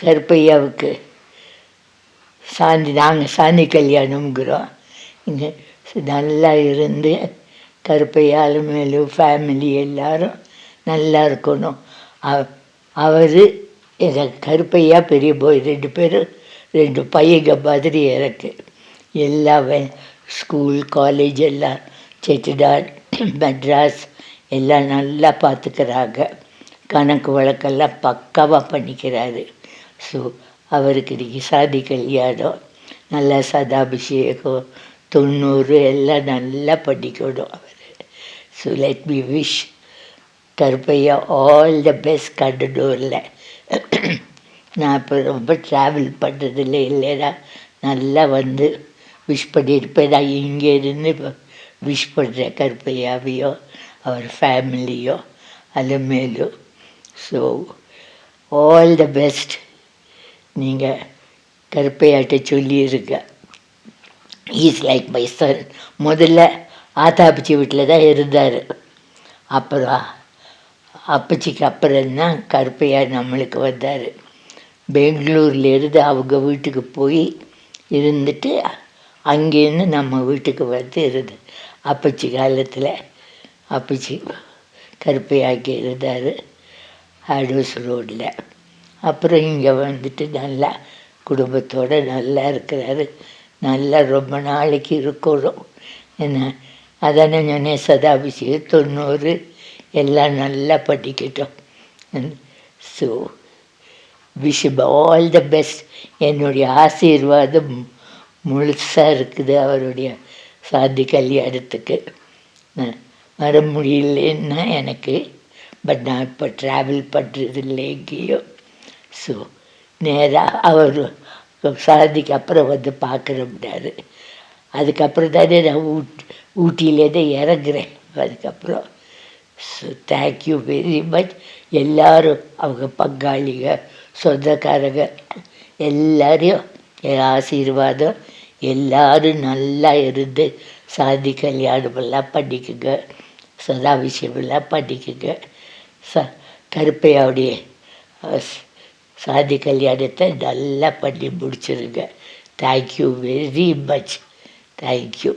கருப்பையாவுக்கு சாந்தி நாங்கள் சாந்தி கல்யாணம்ங்கிறோம். இங்கே நல்லா இருந்து கருப்பையால் மேலும் ஃபேமிலி எல்லாரும் நல்லா இருக்கணும். அவர் எனக்கு கருப்பையா பெரிய போய் ரெண்டு பேரும் ரெண்டு பையங்க மாதிரி எனக்கு எல்லா ஸ்கூல் காலேஜ் எல்லாம் செட்டிடாட் மெட்ராஸ் எல்லாம் நல்லா பார்த்துக்கிறாங்க கணக்கு வழக்கெல்லாம் பக்காவாக பண்ணிக்கிறாரு. ஸோ அவருக்கு இன்னைக்கு சாதி கல்யாணம் நல்லா சதாபிஷேகம் தொண்ணூறு எல்லாம் நல்லா பண்ணிக்கணும் அவர். So let me wish Karuppaiya all the best கடலூரில் நான் இப்போ ரொம்ப ட்ராவல் பண்ணுறதில்ல இல்லைன்னா நல்லா வந்து விஷ் பண்ணியிருப்பேன். நான் இங்கே இருந்து இப்போ விஷ் பண்ணுறேன் கருப்பையாவையோ அவர் ஃபேமிலியோ அது மேலும் ஸோ ஆல் த பெஸ்ட் நீங்கள் கருப்பையாட்ட சொல்லியிருக்க. ஈஸ் லைக் மை சன் முதல்ல ஆத்தாப்பச்சி வீட்டில் தான் இருந்தார். அப்புறம் அப்பச்சிக்கு அப்புறம்தான் கருப்பையார் நம்மளுக்கு வந்தார். பெங்களூர்லேருந்து அவங்க வீட்டுக்கு போய் இருந்துட்டு அங்கேருந்து நம்ம வீட்டுக்கு வந்து இருந்து அப்பச்சி காலத்தில் அப்பச்சி கருப்பையாக்கி இருந்தார். ஹாடூஸ் ரோட்டில் அப்புறம் இங்கே வந்துட்டு நல்லா குடும்பத்தோடு நல்லா இருக்கிறாரு. நல்லா ரொம்ப நாளைக்கு இருக்கிறோம் என்ன? அதானே ஞானே சதாபிஷேகம் தொண்ணூறு. எல்லாம் நல்லா படிக்கட்டும். So wish all the best என்னுடைய ஆசீர்வாதம் முழுசாக இருக்குது அவருடைய சாதி கல்யாணத்துக்கு. வர முடியலன்னா எனக்கு பட் நான் இப்போ ட்ராவல் பண்ணுறது இல்லை எங்கேயோ. ஸோ நேராக அவர் சாதிக்கு அப்புறம் வந்து பார்க்குறோம்னாரு அதுக்கப்புறம் தானே நான் ஊட் ஊட்டியிலேருந்து இறங்குறேன். அதுக்கப்புறம் ஸோ தேங்க்யூ வெரி மச் எல்லாரும் அவங்க பங்காளிங்க சொந்தக்காரங்க எல்லாரையும் என் ஆசீர்வாதம். எல்லோரும் நல்லா இருந்து சாதி கல்யாணமெல்லாம் பண்ணிக்குங்க. சதாபிஷேகமெல்லாம் பண்ணிக்குங்க. ச கருப்பையாவுடைய சாதி கல்யாணத்தை நல்லா பண்ணி முடிச்சிருங்க. Thank you very much thank you